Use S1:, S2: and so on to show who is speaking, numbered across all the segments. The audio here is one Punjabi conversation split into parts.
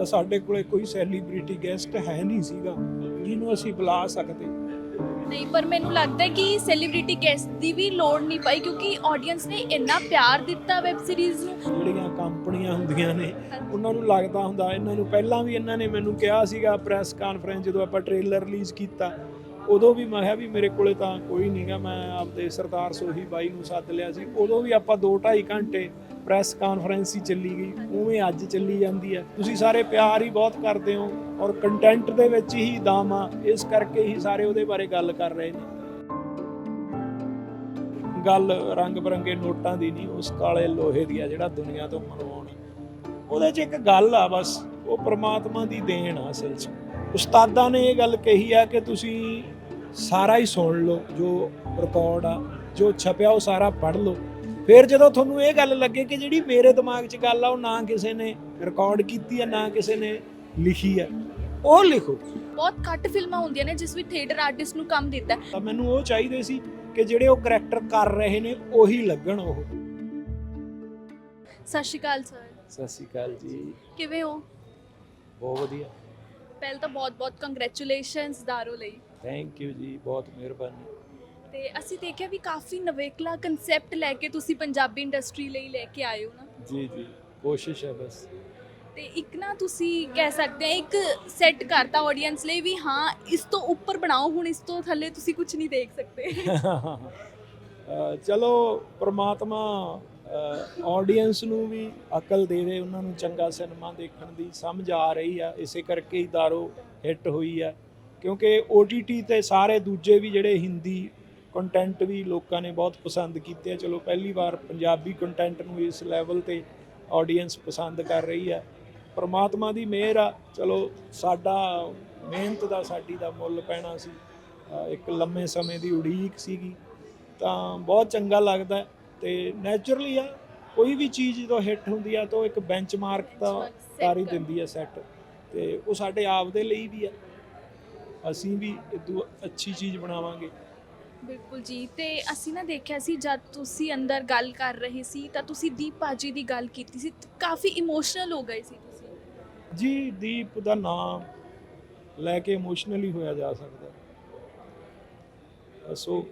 S1: ਤਾਂ ਸਾਡੇ ਕੋਲੇ ਕੋਈ ਸੈਲੀਬ੍ਰਿਟੀ ਗੈਸਟ ਹੈ ਨਹੀਂ ਸੀਗਾ ਜਿਹਨੂੰ ਅਸੀਂ ਬੁਲਾ ਸਕਦੇ।
S2: ਨਹੀਂ ਪਰ ਮੈਨੂੰ ਲੱਗਦਾ ਹੈ ਕਿ ਸੈਲੀਬ੍ਰਿਟੀ ਗੈਸਟ ਦੀ ਵੀ ਲੋੜ ਨਹੀਂ ਪਈ ਕਿਉਂਕਿ ਆਡੀਅנס ਨੇ ਇੰਨਾ ਪਿਆਰ ਦਿੱਤਾ ਵੈਬ ਸੀਰੀਜ਼ ਨੂੰ।
S1: ਜਿਹੜੀਆਂ ਕੰਪਨੀਆਂ ਹੁੰਦੀਆਂ ਨੇ ਉਹਨਾਂ ਨੂੰ ਲੱਗਦਾ ਹੁੰਦਾ ਇਹਨਾਂ ਨੂੰ ਪਹਿਲਾਂ ਵੀ ਇਹਨਾਂ ਨੇ ਮੈਨੂੰ ਕਿਹਾ ਸੀਗਾ ਪ੍ਰੈਸ ਕਾਨਫਰੰਸ ਜਦੋਂ ਆਪਾਂ ਟ੍ਰੇਲਰ ਰਿਲੀਜ਼ ਕੀਤਾ। ਉਦੋਂ ਵੀ ਮੈਂ ਕਿਹਾ ਵੀ ਮੇਰੇ ਕੋਲੇ ਤਾਂ ਕੋਈ ਨਹੀਂਗਾ ਮੈਂ ਆਪਦੇ ਸਰਦਾਰ ਸੋਹੀ ਬਾਈ ਨੂੰ ਸੱਦ ਲਿਆ ਸੀ। ਉਦੋਂ ਵੀ ਆਪਾਂ 2.5 ਘੰਟੇ ਪ੍ਰੈਸ ਕਾਨਫਰੰਸ ਹੀ ਚੱਲੀ ਗਈ, ਉਵੇਂ ਅੱਜ ਚੱਲੀ ਜਾਂਦੀ ਹੈ ਤੁਸੀਂ ਸਾਰੇ ਪਿਆਰ ਹੀ ਬਹੁਤ ਕਰਦੇ ਹੋ ਔਰ ਕੰਟੈਂਟ ਦੇ ਵਿੱਚ ਹੀ ਦਮ ਆ, ਇਸ ਕਰਕੇ ਹੀ ਸਾਰੇ ਉਹਦੇ ਬਾਰੇ ਗੱਲ ਕਰ ਰਹੇ ਨੇ। ਗੱਲ ਰੰਗ ਬਰੰਗੇ ਨੋਟਾਂ ਦੀ ਨਹੀਂ, ਉਸ ਕਾਲੇ ਲੋਹੇ ਦੀ ਆ ਜਿਹੜਾ ਦੁਨੀਆ ਤੋਂ ਮਨਵਾਉਣਾ ਉਹਦੇ 'ਚ ਇੱਕ ਗੱਲ ਆ ਬਸ, ਉਹ ਪ੍ਰਮਾਤਮਾ ਦੀ ਦੇਣ ਆ ਅਸਲ 'ਚ। ਉਸਤਾਦਾਂ ਨੇ ਇਹ ਗੱਲ ਕਹੀ ਆ ਕਿ ਤੁਸੀਂ ਸਾਰਾ ਹੀ ਸੁਣ ਲਓ ਜੋ ਰਿਕਾਰਡ ਆ ਜੋ ਛਪਿਆ ਉਹ ਸਾਰਾ ਪੜ੍ਹ ਲਓ। ਫਿਰ ਜਦੋਂ ਤੁਹਾਨੂੰ ਇਹ ਗੱਲ ਲੱਗੇ ਕਿ ਜਿਹੜੀ ਮੇਰੇ ਦਿਮਾਗ 'ਚ ਗੱਲ ਆ ਉਹ ਨਾ ਕਿਸੇ ਨੇ ਰਿਕਾਰਡ ਕੀਤੀ ਆ ਨਾ ਕਿਸੇ ਨੇ ਲਿਖੀ ਆ ਉਹ ਲਿਖੋ।
S2: ਬਹੁਤ ਘੱਟ ਫਿਲਮਾਂ ਹੁੰਦੀਆਂ ਨੇ ਜਿਸ ਵਿੱਚ ਥੀਏਟਰ ਆਰਟਿਸਟ ਨੂੰ ਕੰਮ ਦਿੱਤਾ ਹੈ।
S1: ਤਾਂ ਮੈਨੂੰ ਉਹ ਚਾਹੀਦੇ ਸੀ ਕਿ ਜਿਹੜੇ ਉਹ ਕਰੈਕਟਰ ਕਰ ਰਹੇ ਨੇ ਉਹੀ ਲੱਗਣ ਉਹ।
S2: ਸਤਿ ਸ਼੍ਰੀ ਅਕਾਲ ਸਰ
S1: ਸਤਿ ਸ਼੍ਰੀ ਅਕਾਲ ਜੀ।
S2: ਕਿਵੇਂ ਹੋ?
S1: ਬਹੁਤ ਵਧੀਆ।
S2: ਪਹਿਲ ਤਾਂ ਬਹੁਤ ਬਹੁਤ ਕੰਗ੍ਰੈਚੁਲੇਸ਼ਨਸ ਦਾਰੋ ਲਈ।
S1: ਥੈਂਕ ਯੂ ਜੀ ਬਹੁਤ ਮਿਹਰਬਾਨੀ।
S2: ਤੇ ਅਸੀਂ ਦੇਖਿਆ ਵੀ ਕਾਫੀ ਨਵੇਕਲਾ ਕਨਸੈਪਟ ਲੈ ਕੇ ਤੁਸੀਂ ਪੰਜਾਬੀ ਇੰਡਸਟਰੀ ਲਈ ਲੈ ਕੇ ਆਏ ਹੋ ਨਾ।
S1: ਜੀ ਜੀ ਕੋਸ਼ਿਸ਼ ਹੈ ਬਸ।
S2: ਤੇ ਇੱਕ ਨਾ ਤੁਸੀਂ ਕਹਿ ਸਕਦੇ ਆ ਇੱਕ ਸੈੱਟ ਕਰਤਾ ਆਡੀਅנס ਲਈ ਵੀ ਹਾਂ ਇਸ ਤੋਂ ਉੱਪਰ ਬਣਾਓ ਹੁਣ ਇਸ ਤੋਂ ਥੱਲੇ ਤੁਸੀਂ ਕੁਝ ਨਹੀਂ ਦੇਖ ਸਕਦੇ।
S1: ਚਲੋ ਪਰਮਾਤਮਾ ਆਡੀਅנס ਨੂੰ ਵੀ ਅਕਲ ਦੇ ਦੇ ਉਹਨਾਂ ਨੂੰ ਚੰਗਾ ਸਿਨੇਮਾ ਦੇਖਣ ਦੀ ਸਮਝ ਆ ਰਹੀ ਆ ਇਸੇ ਕਰਕੇ ਹੀ ਦਾਰੋ ਹਿੱਟ ਹੋਈ ਆ। ਕਿਉਂਕਿ OTT ਤੇ ਸਾਰੇ ਦੂਜੇ ਵੀ ਜਿਹੜੇ ਹਿੰਦੀ ਕੰਟੈਂਟ ਵੀ ਲੋਕਾਂ ਨੇ ਬਹੁਤ ਪਸੰਦ ਕੀਤੇ ਆ। ਚਲੋ ਪਹਿਲੀ ਵਾਰ ਪੰਜਾਬੀ ਕੰਟੈਂਟ ਨੂੰ ਇਸ ਲੈਵਲ ਤੇ ਆਡੀਅנס ਪਸੰਦ ਕਰ ਰਹੀ ਆ ਪ੍ਰਮਾਤਮਾ ਦੀ ਮਿਹਰ ਆ। ਚਲੋ ਸਾਡਾ ਮਿਹਨਤ ਦਾ ਸਾਡੀ ਦਾ ਮੁੱਲ ਪੈਣਾ ਸੀ। ਇੱਕ ਲੰਮੇ ਸਮੇਂ ਦੀ ਉਡੀਕ ਸੀਗੀ। ਤਾਂ ਬਹੁਤ ਚੰਗਾ ਲੱਗਦਾ ਹੈ ਤੇ ਨੇਚਰਲੀ ਆ ਕੋਈ ਵੀ ਚੀਜ਼ ਜਦੋਂ ਹਿੱਟ ਹੁੰਦੀ ਆ ਤਾਂ ਉਹ ਇੱਕ ਬੈਂਚਮਾਰਕ ਤਾਂ ਹੀ
S2: ਕਰ-
S1: ਦਿੰਦੀ ਆ ਸੈੱਟ ਤੇ ਉਹ ਸਾਡੇ ਆਪ ਦੇ ਲਈ ਵੀ ਆ। ਅਸੀਂ ਵੀ ਇਦੋਂ ਅੱਛੀ ਚੀਜ਼ ਬਣਾਵਾਂਗੇ।
S2: ਬਿਲਕੁਲ ਜੀ ਤੇ ਅਸੀਂ ਨਾ ਦੇਖਿਆ ਸੀ ਜਦ ਤੁਸੀਂ ਅੰਦਰ ਗੱਲ ਕਰ ਰਹੇ ਸੀ ਤਾਂ ਤੁਸੀਂ ਦੀਪ ਭਾਜੀ ਦੀ ਗੱਲ ਕੀਤੀ ਸੀ ਤੇ ਕਾਫੀ ਇਮੋਸ਼ਨਲ ਹੋ ਗਏ ਸੀ ਤੁਸੀਂ।
S1: ਜੀ ਦੀਪ ਦਾ ਨਾਮ ਲੈ ਕੇ ਇਮੋਸ਼ਨਲੀ ਹੋਇਆ ਜਾ ਸਕਦਾ। ਸੋ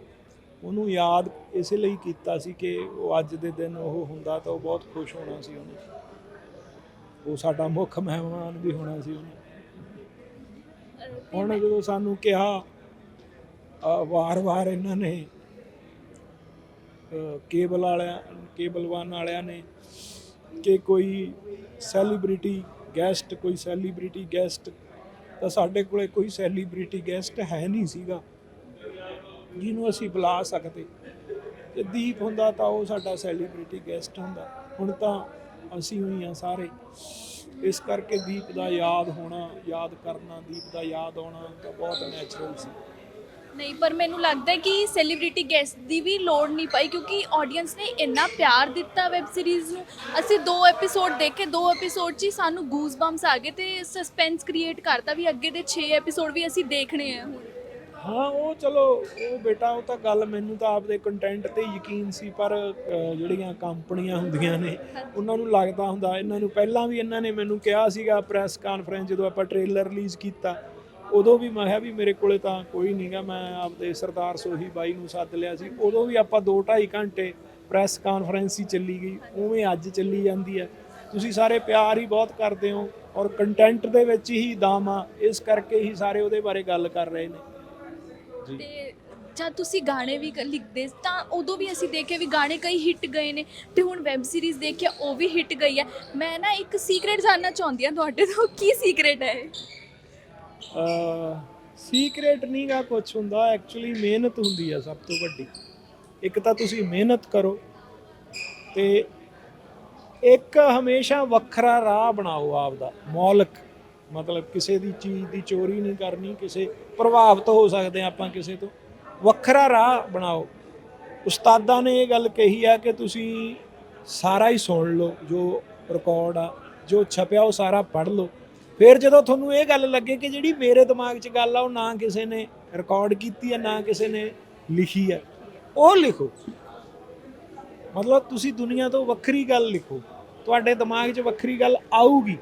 S1: ਉਹਨੂੰ ਯਾਦ ਇਸੇ ਲਈ ਕੀਤਾ ਸੀ ਕਿ ਉਹ ਅੱਜ ਦੇ ਦਿਨ ਉਹ ਹੁੰਦਾ ਤਾਂ ਉਹ ਬਹੁਤ ਖੁਸ਼ ਹੋਣਾ ਸੀ ਉਹਨੇ। ਉਹ ਸਾਡਾ ਮੁੱਖ ਮਹਿਮਾਨ ਵੀ ਹੋਣਾ ਸੀ ਉਹਨੇ।
S2: ਤੇ
S1: ਹੁਣ ਜਦੋਂ ਸਾਨੂੰ ਕਿਹਾ ਵਾਰ-ਵਾਰ ਇਹਨਾਂ ਨੇ ਕੇਬਲ ਵਾਲਿਆਂ, ਕੇਬਲ ਵਨ ਵਾਲਿਆਂ ਨੇ ਕਿ ਕੋਈ ਸੈਲੀਬ੍ਰਿਟੀ ਗੈਸਟ, ਕੋਈ ਸੈਲੀਬ੍ਰਿਟੀ ਗੈਸਟ, ਤਾਂ ਸਾਡੇ ਕੋਲੇ ਕੋਈ ਸੈਲੀਬ੍ਰਿਟੀ ਗੈਸਟ ਹੈ ਨਹੀਂ ਸੀਗਾ, ਜਿਹਨੂੰ ਅਸੀਂ ਬੁਲਾ ਸਕਦੇ। ਤੇ ਦੀਪ ਹੁੰਦਾ ਤਾਂ ਉਹ ਸਾਡਾ ਸੈਲੀਬ੍ਰਿਟੀ ਗੈਸਟ ਹੁੰਦਾ। ਹੁਣ ਤਾਂ ਅਸੀਂ ਹੋਈ ਆ ਸਾਰੇ। ਇਸ ਕਰਕੇ ਦੀਪ ਦਾ ਯਾਦ ਹੋਣਾ, ਯਾਦ ਕਰਨਾ, ਦੀਪ ਦਾ ਯਾਦ ਆਉਣਾ ਤਾਂ ਬਹੁਤ ਨੈਚੁਰਲ ਸੀ।
S2: ਨਹੀਂ, ਪਰ ਮੈਨੂੰ ਲੱਗਦਾ ਹੈ ਕਿ ਸੈਲੀਬ੍ਰਿਟੀ ਗੈਸਟ ਦੀ ਵੀ ਲੋੜ ਨਹੀਂ ਪਈ ਕਿਉਂਕਿ ਆਡੀਅנס ਨੇ ਇੰਨਾ ਪਿਆਰ ਦਿੱਤਾ ਵੈਬ ਸੀਰੀਜ਼ ਨੂੰ। ਅਸੀਂ ਦੋ ਐਪੀਸੋਡ ਦੇਖੇ, ਦੋ ਐਪੀਸੋਡ 'ਚ ਹੀ ਸਾਨੂੰ ਗੂਸ ਬੰਪਸ ਆ ਗਏ ਤੇ ਸਸਪੈਂਸ ਕ੍ਰੀਏਟ ਕਰਤਾ ਵੀ ਅੱਗੇ ਦੇ 6 ਐਪੀਸੋਡ ਵੀ ਅਸੀਂ ਦੇਖਣੇ ਆ ਹੁਣ।
S1: ਹਾਂ ਉਹ ਚਲੋ ਉਹ ਬੇਟਾ ਉਹ ਤਾਂ ਗੱਲ ਮੈਨੂੰ ਤਾਂ ਆਪਦੇ ਕੰਟੈਂਟ ਤੇ ਯਕੀਨ ਸੀ ਪਰ ਅਹ, ਜਿਹੜੀਆਂ ਕੰਪਨੀਆਂ ਹੁੰਦੀਆਂ ਨੇ ਉਹਨਾਂ ਨੂੰ ਲੱਗਦਾ ਹੁੰਦਾ ਇਹਨਾਂ ਨੂੰ ਪਹਿਲਾਂ ਵੀ ਇਹਨਾਂ ਨੇ ਮੈਨੂੰ ਕਿਹਾ ਸੀਗਾ ਪ੍ਰੈਸ ਕਾਨਫਰੰਸ ਜਦੋਂ ਆਪਾਂ ਟ੍ਰੇਲਰ ਰਿਲੀਜ਼ ਕੀਤਾ ਉਦੋਂ ਵੀ ਮੈਂ ਕਿਹਾ ਵੀ ਮੇਰੇ ਕੋਲੇ ਤਾਂ ਕੋਈ ਨਹੀਂਗਾ ਮੈਂ ਆਪਦੇ ਸਰਦਾਰ ਸੋਹੀ ਬਾਈ ਨੂੰ ਸੱਦ ਲਿਆ ਸੀ ਉਦੋਂ ਵੀ ਆਪਾਂ 2.5 ਘੰਟੇ ਪ੍ਰੈਸ ਕਾਨਫਰੰਸ ਹੀ ਚੱਲੀ ਗਈ ਉਵੇਂ ਅੱਜ ਚੱਲੀ ਜਾਂਦੀ ਹੈ। ਤੁਸੀਂ ਸਾਰੇ ਪਿਆਰ ਹੀ ਬਹੁਤ ਕਰਦੇ ਹੋ ਔਰ ਕੰਟੈਂਟ ਦੇ ਵਿੱਚ ਹੀ ਦਮ ਆ ਇਸ ਕਰਕੇ ਹੀ ਸਾਰੇ ਉਹਦੇ ਬਾਰੇ ਗੱਲ ਕਰ ਰਹੇ ਨੇ।
S2: ਤੇ ਜਦ ਤੁਸੀਂ ਗਾਣੇ ਵੀ ਕ- ਲਿਖਦੇ ਤਾਂ ਉਦੋਂ ਵੀ ਅਸੀਂ ਦੇਖਿਆ ਵੀ ਗਾਣੇ ਕਈ ਹਿੱਟ ਗਏ ਨੇ ਤੇ ਹੁਣ ਵੈਬ ਸੀਰੀਜ਼ ਦੇਖਿਆ ਉਹ ਵੀ ਹਿੱਟ ਗਈ ਹੈ। ਮੈਂ ਨਾ ਇੱਕ ਸੀਕ੍ਰੇਟ ਜਾਨਣਾ ਚਾਹੁੰਦੀ ਹਾਂ ਤੁਹਾਡੇ ਤੋਂ ਕੀ ਸੀਕ੍ਰੇਟ ਹੈ ਇਹ?
S1: ਸੀਕ੍ਰੇਟ ਨਹੀਂਗਾ ਕੁਝ ਹੁੰਦਾ ਐਕਚੁਅਲੀ ਮਿਹਨਤ ਹੁੰਦੀ ਆ ਸਭ ਤੋਂ ਵੱਡੀ। ਇੱਕ ਤਾਂ ਤੁਸੀਂ ਮਿਹਨਤ ਕਰੋ ਤੇ ਇੱਕ ਹਮੇਸ਼ਾ ਵੱਖਰਾ ਰਾਹ ਬਣਾਓ ਆਪਦਾ ਮੌਲਕ। ਮਤਲਬ ਕਿਸੇ ਦੀ ਚੀਜ਼ ਦੀ ਚੋਰੀ ਨਹੀਂ ਕਰਨੀ, ਕਿਸੇ ਪ੍ਰਭਾਵਿਤ ਹੋ ਸਕਦੇ ਆਪਾਂ ਕਿਸੇ ਤੋਂ। ਵੱਖਰਾ ਰਾਹ ਬਣਾਓ। ਉਸਤਾਦਾਂ ਨੇ ਇਹ ਗੱਲ ਕਹੀ ਆ ਕਿ ਤੁਸੀਂ ਸਾਰਾ ਹੀ ਸੁਣ ਲਓ, ਜੋ ਰਿਕਾਰਡ ਆ, ਜੋ ਛਪਿਆ ਉਹ ਸਾਰਾ ਪੜ੍ਹ ਲਓ। ਫਿਰ ਜਦੋਂ ਤੁਹਾਨੂੰ ਇਹ ਗੱਲ ਲੱਗੇ ਕਿ ਜਿਹੜੀ ਮੇਰੇ ਦਿਮਾਗ 'ਚ ਗੱਲ ਆ, ਉਹ ਨਾ ਕਿਸੇ ਨੇ ਰਿਕਾਰਡ ਕੀਤੀ ਆ, ਨਾ ਕਿਸੇ ਨੇ ਲਿਖੀ ਆ, ਉਹ ਲਿਖੋ। ਮਤਲਬ ਤੁਸੀਂ ਦੁਨੀਆ ਤੋਂ ਵੱਖਰੀ ਗੱਲ ਲਿਖੋ। ਤੁਹਾਡੇ ਦਿਮਾਗ 'ਚ ਵੱਖਰੀ ਗੱਲ ਆਊਗੀ।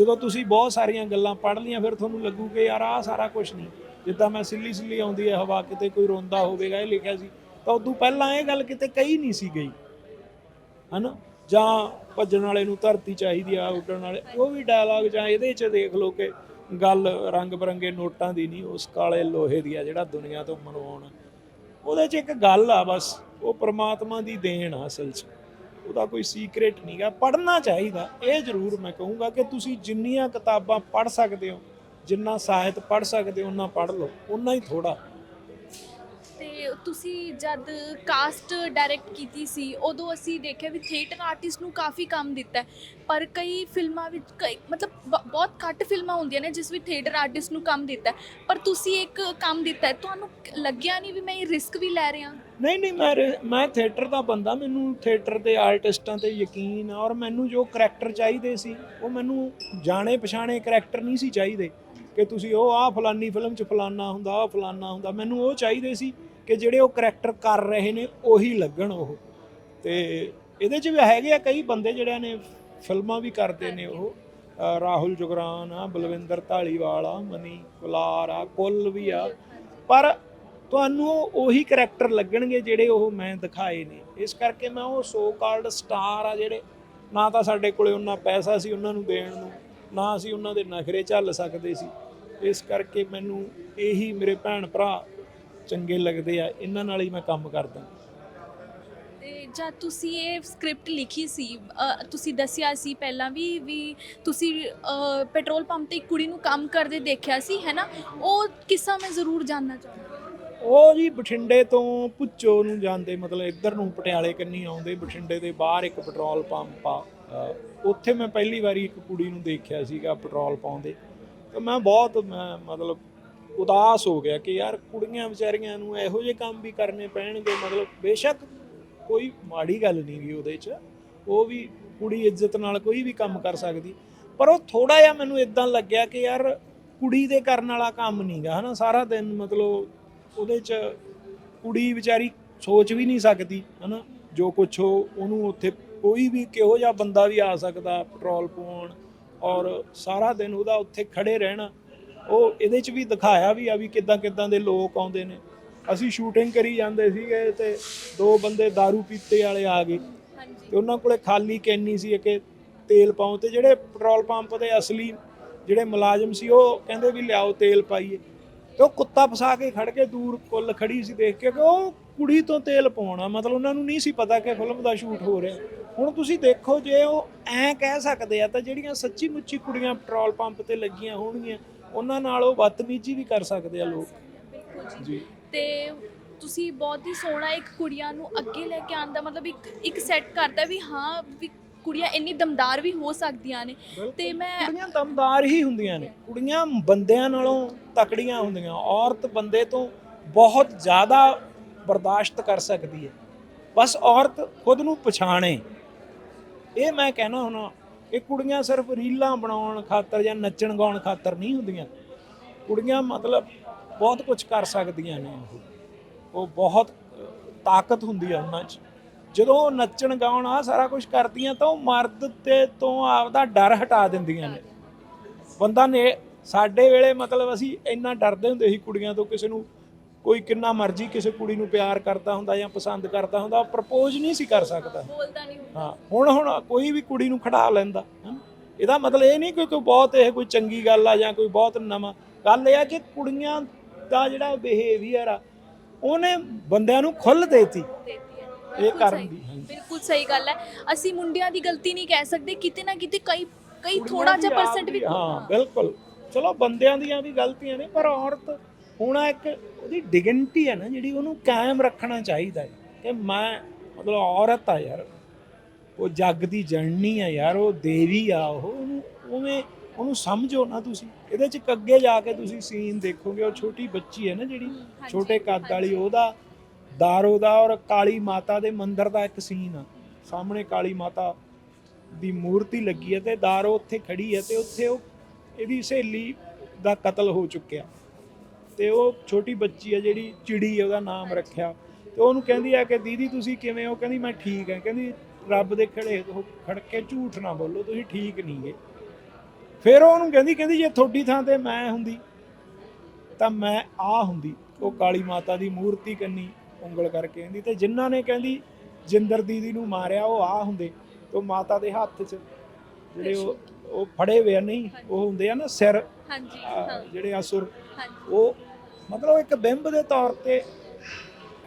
S1: ਜਦੋਂ ਤੁਸੀਂ ਬਹੁਤ ਸਾਰੀਆਂ ਗੱਲਾਂ ਪੜ੍ਹ ਲਈਆਂ, ਫਿਰ ਤੁਹਾਨੂੰ ਲੱਗੂ ਕਿ ਯਾਰ ਆਹ ਸਾਰਾ ਕੁਝ ਨਹੀਂ। ਜਿੱਦਾਂ ਮੈਂ ਸਿੱਲੀ ਸਿੱਲੀ ਆਉਂਦੀ ਹੈ, ਹਵਾ ਕਿਤੇ ਕੋਈ ਰੋਂਦਾ ਹੋਵੇਗਾ, ਇਹ ਲਿਖਿਆ ਸੀ, ਤਾਂ ਉਦੋਂ ਪਹਿਲਾਂ ਇਹ ਗੱਲ ਕਿਤੇ ਕਹੀ ਨਹੀਂ ਸੀ ਗਈ। ਹਨਾ? ਜਾਂ ਭੱਜਣ ਵਾਲੇ ਨੂੰ ਧਰਤੀ ਚਾਹੀਦੀ ਆ, ਉੱਡਣ ਵਾਲੇ, ਉਹ ਵੀ ਡਾਇਲੌਗ ਜਾਂ ਇਹਦੇ 'ਚ ਦੇਖ ਲਓ ਕਿ ਗੱਲ ਰੰਗ ਬਰੰਗੇ ਨੋਟਾਂ ਦੀ ਨਹੀਂ, ਉਸ ਕਾਲੇ ਲੋਹੇ ਦੀ ਆ ਜਿਹੜਾ ਦੁਨੀਆ ਤੋਂ ਮਨਵਾਉਣ ਉਹਦੇ 'ਚ ਇੱਕ ਗੱਲ ਆ ਬਸ, ਉਹ ਪ੍ਰਮਾਤਮਾ ਦੀ ਦੇਣ ਆ ਅਸਲ 'ਚ। ਉਹਦਾ ਕੋਈ ਸੀਕ੍ਰੇਟ ਨਹੀਂਗਾ ਪੜ੍ਹਨਾ ਚਾਹੀਦਾ। ਇਹ ਜ਼ਰੂਰ ਮੈਂ ਕਹੂੰਗਾ ਕਿ ਤੁਸੀਂ ਜਿੰਨੀਆਂ ਕਿਤਾਬਾਂ ਪੜ੍ਹ ਸਕਦੇ ਹੋ, ਜਿੰਨਾ ਸਾਹਿਤ ਪੜ੍ਹ ਸਕਦੇ ਹੋ ਉਹਨਾਂ ਪੜ੍ਹ ਲਓ। ਉਨਾ ਹੀ ਥੋੜਾ
S2: ਤੁਸੀਂ ਜਦ ਕਾਸਟ ਡਾਇਰੈਕਟ ਕੀਤੀ ਸੀ, ਉਦੋਂ ਅਸੀਂ ਦੇਖਿਆ ਵੀ ਥੀਏਟਰ ਆਰਟਿਸਟ ਨੂੰ ਕਾਫੀ ਕੰਮ ਦਿੱਤਾ ਪਰ ਕਈ ਫਿਲਮਾਂ ਵਿੱਚ ਕਈ, ਮਤਲਬ ਬਹੁਤ ਘੱਟ ਫਿਲਮਾਂ ਹੁੰਦੀਆਂ ਨੇ ਜਿਸ ਵਿੱਚ ਥੀਏਟਰ ਆਰਟਿਸਟ ਨੂੰ ਕੰਮ ਦਿੱਤਾ ਪਰ ਤੁਸੀਂ ਇੱਕ ਕੰਮ ਦਿੱਤਾ ਤੁਹਾਨੂੰ ਲੱਗਿਆ ਨਹੀਂ ਵੀ ਮੈਂ ਇਹ ਰਿਸਕ ਵੀ ਲੈ ਰਿਹਾ?
S1: ਨਹੀਂ ਨਹੀਂ, ਮੈਂ ਮੈਂ ਥੀਏਟਰ ਦਾ ਬੰਦਾ, ਮੈਨੂੰ ਥੀਏਟਰ ਦੇ ਆਰਟਿਸਟਾਂ ਤੇ ਯਕੀਨ ਆ ਔਰ ਮੈਨੂੰ ਜੋ ਕਰੈਕਟਰ ਚਾਹੀਦੇ ਸੀ, ਉਹ ਮੈਨੂੰ ਜਾਣੇ ਪਛਾਣੇ ਕਰੈਕਟਰ ਨਹੀਂ ਸੀ ਚਾਹੀਦੇ ਕਿ ਤੁਸੀਂ ਉਹ ਆਹ ਫਲਾਨੀ ਫਿਲਮ 'ਚ ਫਲਾਨਾ ਹੁੰਦਾ, ਆਹ ਫਲਾਨਾ ਹੁੰਦਾ, ਮੈਨੂੰ ਉਹ ਚਾਹੀਦੇ ਸੀ ਕਿ ਜਿਹੜੇ ਉਹ ਕਰੈਕਟਰ ਕਰ ਰਹੇ ਨੇ, ਉਹੀ ਲੱਗਣ ਉਹ। ਤੇ ਇਹਦੇ 'ਚ ਵੀ ਹੈਗੇ ਆ ਕਈ ਬੰਦੇ ਜਿਹੜਿਆਂ ਨੇ ਫਿਲਮਾਂ ਵੀ ਕਰਦੇ ਨੇ ਉਹ। ਰਾਹੁਲ ਜੁਗਰਾਨ ਆ, ਬਲਵਿੰਦਰ ਢਾਲੀਵਾਲ ਆ, ਮਨੀ ਕੁਲਾਰ ਆ, ਕੁੱਲ ਵੀ ਆ। ਪਰ ਤੁਹਾਨੂੰ ਉਹ ਉਹੀ ਕਰੈਕਟਰ ਲੱਗਣਗੇ ਜਿਹੜੇ ਉਹ ਮੈਂ ਦਿਖਾਏ ਨੇ। ਇਸ ਕਰਕੇ ਮੈਂ ਉਹ ਸੋ ਕਾਲਡ ਸਟਾਰ ਆ ਜਿਹੜੇ ਨਾ ਤਾਂ ਸਾਡੇ ਕੋਲੇ ਉਹਨਾਂ ਪੈਸਾ ਸੀ ਉਹਨਾਂ ਨੂੰ ਦੇਣ ਨੂੰ, ਨਾ ਅਸੀਂ ਉਹਨਾਂ ਦੇ ਨਖਰੇ ਝੱਲ ਸਕਦੇ ਸੀ। ਇਸ ਕਰਕੇ ਮੈਨੂੰ ਇਹੀ ਮੇਰੇ ਭੈਣ ਭਰਾ ਚੰਗੇ ਲੱਗਦੇ ਆ ਇਹਨਾਂ ਨਾਲ ਹੀ ਮੈਂ ਕੰਮ ਕਰਦਾ।
S2: ਤੇ ਜਦ ਤੁਸੀਂ ਇਹ ਸਕ੍ਰਿਪਟ ਲਿਖੀ ਸੀ ਅ, ਤੁਸੀਂ ਦੱਸਿਆ ਸੀ ਪਹਿਲਾਂ ਵੀ ਵੀ ਤੁਸੀਂ ਅ, ਪੈਟਰੋਲ ਪੰਪ ਤੇ ਇੱਕ ਕੁੜੀ ਨੂੰ ਕੰਮ ਕਰਦੇ ਦੇਖਿਆ ਸੀ ਹੈ ਨਾ ਉਹ ਕਿੱਸਾ ਮੈਂ ਜ਼ਰੂਰ ਜਾਨਣਾ ਚਾਹੁੰਦੀ
S1: ਉਹ ਜੀ ਬਠਿੰਡੇ ਤੋਂ ਪੁੱਚੋ ਨੂੰ ਜਾਂਦੇ ਮਤਲਬ ਇੱਧਰ ਨੂੰ ਪਟਿਆਲੇ ਕੰਨੀ ਆਉਂਦੇ ਬਠਿੰਡੇ ਦੇ ਬਾਹਰ ਇੱਕ ਪੈਟਰੋਲ ਪੰਪ ਆ। ਉੱਥੇ ਮੈਂ ਪਹਿਲੀ ਵਾਰੀ ਇੱਕ ਕੁੜੀ ਨੂੰ ਦੇਖਿਆ ਸੀਗਾ ਪੈਟਰੋਲ ਪਾਉਂਦੇ। ਤਾਂ ਮੈਂ ਬਹੁਤ ਮੈਂ ਮਤਲਬ ਉਦਾਸ ਹੋ ਗਿਆ ਕਿ ਯਾਰ ਕੁੜੀਆਂ ਵਿਚਾਰੀਆਂ ਨੂੰ ਇਹੋ ਜਿਹੇ ਕੰਮ ਵੀ ਕਰਨੇ ਪੈਣਗੇ, ਮਤਲਬ ਬੇਸ਼ੱਕ ਕੋਈ ਮਾੜੀ ਗੱਲ ਨਹੀਂ ਗੀ ਉਹਦੇ 'ਚ, ਉਹ ਵੀ ਕੁੜੀ ਇੱਜ਼ਤ ਨਾਲ ਕੋਈ ਵੀ ਕੰਮ ਕਰ ਸਕਦੀ। ਪਰ ਉਹ ਥੋੜਾ ਜਿਹਾ ਮੈਨੂੰ ਇਦਾਂ ਲੱਗਿਆ ਕਿ ਯਾਰ ਕੁੜੀ ਦੇ ਕਰਨ ਵਾਲਾ ਕੰਮ ਨਹੀਂਗਾ, ਹਨਾ, ਸਾਰਾ ਦਿਨ ਮਤਲਬ ਉਹਦੇ 'ਚ ਕੁੜੀ ਵਿਚਾਰੀ ਸੋਚ ਵੀ ਨਹੀਂ ਸਕਦੀ, ਹਨਾ, ਜੋ ਕੁਛ ਉਹ ਉਹਨੂੰ ਉੱਥੇ ਕੋਈ ਵੀ ਕਿਹੋ ਜਿਹਾ ਬੰਦਾ ਵੀ ਆ ਸਕਦਾ, ਪੈਟਰੋਲ ਪਵਾਉਣ ਔਰ ਸਾਰਾ ਦਿਨ ਉਹਦਾ ਉੱਥੇ ਖੜੇ ਰਹਿਣਾ। ਉਹ ਇਹਦੇ 'ਚ ਵੀ ਦਿਖਾਇਆ ਵੀ ਆ ਵੀ ਕਿੱਦਾਂ ਕਿੱਦਾਂ ਦੇ ਲੋਕ ਆਉਂਦੇ ਨੇ। ਅਸੀਂ ਸ਼ੂਟਿੰਗ ਕਰੀ ਜਾਂਦੇ ਸੀਗੇ ਤੇ ਦੋ ਬੰਦੇ दारू ਪੀਤੇ ਵਾਲੇ ਆ ਗਏ।
S2: ਹਾਂਜੀ।
S1: ਤੇ ਉਹਨਾਂ ਕੋਲੇ ਖਾਲੀ ਕੈਨੀ ਸੀ ਕਿ ਤੇਲ ਪਾਉ ਤੇ ਜਿਹੜੇ ਪੈਟਰੋਲ ਪੰਪ ਦੇ ਅਸਲੀ ਜਿਹੜੇ ਮੁਲਾਜ਼ਮ ਸੀ ਉਹ ਕਹਿੰਦੇ ਵੀ ਲਿਆਓ ਤੇਲ ਪਾਈਏ। ਤੇ ਉਹ ਕੁੱਤਾ ਫਸਾ ਕੇ ਖੜ ਕੇ ਦੂਰ ਕੁੱਲ ਖੜੀ ਸੀ ਦੇਖ ਕੇ ਕਿ ਉਹ ਕੁੜੀ ਤੋਂ ਤੇਲ ਪਾਉਣਾ ਮਤਲਬ ਉਹਨਾਂ ਨੂੰ ਨਹੀਂ ਸੀ ਪਤਾ ਕਿ ਫਿਲਮ ਦਾ ਸ਼ੂਟ ਹੋ ਰਿਹਾ। ਹੁਣ ਤੁਸੀਂ ਦੇਖੋ ਜੇ ਉਹ ਐਂ ਕਹਿ ਸਕਦੇ ਆ ਤਾਂ ਜਿਹੜੀਆਂ ਸੱਚੀ ਮੁੱਚੀ ਕੁੜੀਆਂ ਪੈਟਰੋਲ ਪੰਪ ਤੇ ਲੱਗੀਆਂ ਹੋਣਗੀਆਂ ਉਹਨਾਂ ਨਾਲ ਉਹ ਬਦਤਮੀਜ਼ੀ ਵੀ ਕਰ ਸਕਦੇ ਆ ਲੋਕ।
S2: ਜੀ।
S1: ਜੀ।
S2: ਤੇ ਤੁਸੀਂ ਬਹੁਤ ਹੀ ਸੋਹਣਾ ਇੱਕ ਕੁੜੀਆਂ ਨੂੰ ਅੱਗੇ ਲੈ ਕੇ ਆਉਣ ਦਾ ਮਤਲਬ ਇੱਕ ਇੱਕ ਸੈੱਟ ਕਰਦਾ ਵੀ ਹਾਂ ਵੀ ਕੁੜੀਆਂ ਇੰਨੀ ਦਮਦਾਰ ਵੀ ਹੋ ਸਕਦੀਆਂ ਨੇ। ਤੇ ਮੈਂ
S1: ਕੁੜੀਆਂ ਦਮਦਾਰ ਹੀ ਹੁੰਦੀਆਂ ਨੇ। ਕੁੜੀਆਂ ਬੰਦਿਆਂ ਨਾਲੋਂ ਤਕੜੀਆਂ ਹੁੰਦੀਆਂ। ਔਰਤ ਬੰਦੇ ਤੋਂ ਬਹੁਤ ਜ਼ਿਆਦਾ ਬਰਦਾਸ਼ਤ ਕਰ ਸਕਦੀ ਹੈ। ਬਸ ਔਰਤ ਖੁਦ ਨੂੰ ਪਛਾਣੇ। ਇਹ ਮੈਂ ਕਹਿਣਾ ਹੁਣਾ ਇਹ ਕੁੜੀਆਂ ਸਿਰਫ ਰੀਲਾਂ ਬਣਾਉਣ ਖਾਤਰ ਜਾਂ ਨੱਚਣ ਗਾਉਣ ਖਾਤਰ ਨਹੀਂ ਹੁੰਦੀਆਂ। ਕੁੜੀਆਂ ਮਤਲਬ ਬਹੁਤ ਕੁਝ ਕਰ ਸਕਦੀਆਂ ਨੇ ਉਹ। ਉਹ ਬਹੁਤ ਤਾਕਤ ਹੁੰਦੀ ਆ ਉਹਨਾਂ 'ਚ। ਜਦੋਂ ਉਹ ਨੱਚਣ ਗਾਉਣ ਆ ਸਾਰਾ ਕੁਝ ਕਰਦੀਆਂ ਤਾਂ ਉਹ ਮਰਦ ਤੇ ਤੋਂ ਆਪਦਾ ਡਰ ਹਟਾ ਦਿੰਦੀਆਂ ਨੇ। ਬੰਦਾ ਨੇ ਸਾਡੇ ਵੇਲੇ ਮਤਲਬ ਅਸੀਂ ਇੰਨਾ ਡਰਦੇ ਹੁੰਦੇ ਸੀ ਕੁੜੀਆਂ ਤੋਂ ਕਿਸੇ ਨੂੰ ਕੋਈ ਕਿੰਨਾ ਮਰਜ਼ੀ ਕਿਸੇ ਕੁੜੀ ਨੂੰ ਪਿਆਰ ਕਰਦਾ ਹੁੰਦਾ ਜਾਂ ਪਸੰਦ ਕਰਦਾ ਹੁੰਦਾ ਪ੍ਰਪੋਜ਼ ਨਹੀਂ ਸੀ ਕਰ ਸਕਦਾ।
S2: ਬੋਲਦਾ ਨਹੀਂ ਹੁੰਦਾ।
S1: ਹਾਂ ਹੁਣ ਹੁਣ ਕੋਈ ਵੀ ਕੁੜੀ ਨੂੰ ਖੜਾ ਲੈਂਦਾ। ਇਹਦਾ ਮਤਲਬ ਇਹ ਨਹੀਂ ਕਿ ਕੋਈ ਬਹੁਤ ਇਹ ਕੋਈ ਚੰਗੀ ਗੱਲ ਆ ਜਾਂ ਕੋਈ ਬਹੁਤ ਨਵਾਂ। ਗੱਲ ਇਹ ਆ ਕਿ ਕੁੜੀਆਂ ਦਾ ਜਿਹੜਾ ਬਿਹੇਵੀਅਰ ਆ ਉਹਨੇ ਬੰਦਿਆਂ ਨੂੰ ਖੁੱਲ੍ਹ ਦੇਤੀ। ਇਹ ਕਰਨ ਦੀ।
S2: ਬਿਲਕੁਲ ਸਹੀ ਗੱਲ ਹੈ। ਅਸੀਂ ਮੁੰਡਿਆਂ ਦੀ ਗਲਤੀ ਨਹੀਂ ਕਹਿ ਸਕਦੇ ਕਿਤੇ ਨਾ ਕਿਤੇ ਕਈ ਕਈ ਥੋੜਾ ਜਿਹਾ ਪਰਸੈਂਟ ਵੀ
S1: ਹਾਂ। ਬਿਲਕੁਲ। ਚਲੋ ਬੰਦਿਆਂ ਦੀਆਂ ਵੀ ਗਲਤੀਆਂ ਨੇ ਪਰ ਔਰਤ ਹੋਣਾ ਇੱਕ ਉਹਦੀ ਡਿਗਨਿਟੀ ਹੈ ਨਾ ਜਿਹੜੀ ਉਹਨੂੰ ਕਾਇਮ ਰੱਖਣਾ ਚਾਹੀਦਾ ਹੈ। ਕਿ ਮੈਂ ਮਤਲਬ ਔਰਤ ਆ ਯਾਰ ਉਹ ਜੱਗ ਦੀ ਜਣਨੀ ਆ ਯਾਰ ਉਹ ਦੇਵੀ ਆ ਉਹ ਉਹਨੂੰ ਉਵੇਂ ਉਹਨੂੰ ਸਮਝੋ ਨਾ ਤੁਸੀਂ। ਇਹਦੇ ਚ ਅੱਗੇ ਜਾ ਕੇ ਤੁਸੀਂ ਸੀਨ ਦੇਖੋਗੇ ਉਹ ਛੋਟੀ ਬੱਚੀ ਹੈ ਨਾ ਜਿਹੜੀ ਛੋਟੇ ਕੱਦ ਵਾਲੀ। ਉਹਦਾ ਦਾਰੋ ਦਾ ਔਰ ਕਾਲੀ ਮਾਤਾ ਦੇ ਮੰਦਿਰ ਦਾ ਇੱਕ ਸੀਨ ਆ। ਸਾਹਮਣੇ ਕਾਲੀ ਮਾਤਾ ਦੀ ਮੂਰਤੀ ਲੱਗੀ ਹੈ ਤੇ ਦਾਰੋ ਉੱਥੇ ਖੜੀ ਹੈ ਤੇ ਉੱਥੇ ਉਹ ਇਹਦੀ ਸਹੇਲੀ ਦਾ ਕਤਲ ਹੋ ਚੁੱਕਿਆ। ਤੇ ਉਹ ਛੋਟੀ ਬੱਚੀ ਹੈ ਜਿਹੜੀ ਚਿੜੀ ਉਹਦਾ ਨਾਮ ਰੱਖਿਆ। ਤੇ ਉਹਨੂੰ ਕਹਿੰਦੀ ਆ ਕਿ ਦੀਦੀ ਤੁਸੀਂ ਕਿਵੇਂ ਹੋ? ਕਹਿੰਦੀ ਮੈਂ ਠੀਕ ਹਾਂ ਕਹਿੰਦੀ ਰੱਬ ਦੇ ਖੜੇ ਹੋ ਖੜ ਕੇ ਝੂਠ ਨਾ ਬੋਲੋ ਤੁਸੀਂ ਠੀਕ ਨਹੀਂਗੇ ਫਿਰ ਉਹ ਉਹਨੂੰ ਕਹਿੰਦੀ ਕਹਿੰਦੀ ਜੇ ਤੁਹਾਡੀ ਥਾਂ ਤੇ ਮੈਂ ਹੁੰਦੀ ਤਾਂ ਮੈਂ ਆ ਹੁੰਦੀ। ਉਹ ਕਾਲੀ ਮਾਤਾ ਦੀ ਮੂਰਤੀ ਕੰਨੀ ਉਂਗਲ ਕਰਕੇ ਕਹਿੰਦੀ ਤੇ ਜਿਨ੍ਹਾਂ ਨੇ ਕਹਿੰਦੀ ਜਿੰਦਰ ਦੀਦੀ ਨੂੰ ਮਾਰਿਆ ਉਹ ਆ ਹੁੰਦੇ। ਤੇ ਮਾਤਾ ਦੇ ਹੱਥ 'ਚ ਜਿਹੜੇ ਉਹ ਉਹ ਫੜੇ ਹੋਏ ਆ ਨਹੀਂ ਉਹ ਹੁੰਦੇ ਆ ਨਾ ਸਿਰ
S2: ਹਾਂਜੀ
S1: ਜਿਹੜੇ ਅਸੁਰ ਉਹ ਮਤਲਬ ਇੱਕ ਬਿੰਬ ਦੇ ਤੌਰ ਤੇ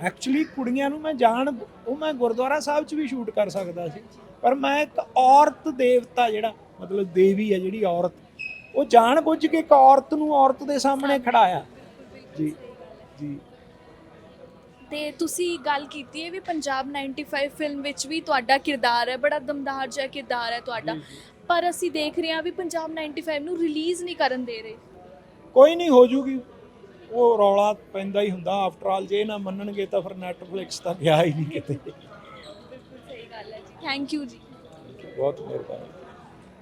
S1: ਐਕਚੁਅਲੀ ਕੁੜੀਆਂ ਨੂੰ ਮੈਂ ਜਾਣ ਉਹ ਮੈਂ ਗੁਰਦੁਆਰਾ ਸਾਹਿਬ 'ਚ ਵੀ ਸ਼ੂਟ ਕਰ ਸਕਦਾ ਸੀ। ਪਰ ਮੈਂ ਇੱਕ ਔਰਤ ਦੇਵਤਾ ਜਿਹੜਾ ਮਤਲਬ ਦੇਵੀ ਹੈ ਜਿਹੜੀ ਔਰਤ ਉਹ ਜਾਣ ਬੁੱਝ ਕੇ ਇੱਕ ਔਰਤ ਨੂੰ ਔਰਤ ਦੇ ਸਾਹਮਣੇ ਖੜਾਇਆ। ਜੀ ਜੀ।
S2: ਤੇ ਤੁਸੀਂ ਗੱਲ ਕੀਤੀ ਹੈ ਵੀ ਪੰਜਾਬ 95 ਫਿਲਮ ਵਿੱਚ ਵੀ ਤੁਹਾਡਾ ਕਿਰਦਾਰ ਹੈ ਬੜਾ ਦਮਦਾਰ ਜਿਹਾ ਕਿਰਦਾਰ ਹੈ ਤੁਹਾਡਾ। ਪਰ ਅਸੀਂ ਦੇਖ ਰਹੇ ਹਾਂ ਵੀ ਪੰਜਾਬ 95 ਨੂੰ ਰਿਲੀਜ਼ ਨਹੀਂ ਕਰਨ ਦੇ ਰਹੇ।
S1: ਕੋਈ ਨਹੀਂ ਹੋ ਜੂਗੀ। ਉਹ ਰੌਲਾ ਪੈਂਦਾ ਹੀ ਹੁੰਦਾ ਆਫਟਰ ਆਲ ਜੇ ਨਾ ਮੰਨਣਗੇ ਤਾਂ ਫਿਰ ਨੈਟਫਲਿਕਸ ਤਾਂ ਗਿਆ ਹੀ ਨਹੀਂ ਕਿਤੇ।
S2: ਬਿਲਕੁਲ ਸਹੀ ਗੱਲ ਹੈ ਜੀ। ਥੈਂਕ ਯੂ ਜੀ।
S1: ਬਹੁਤ ਮਿਹਰਬਾਨੀ।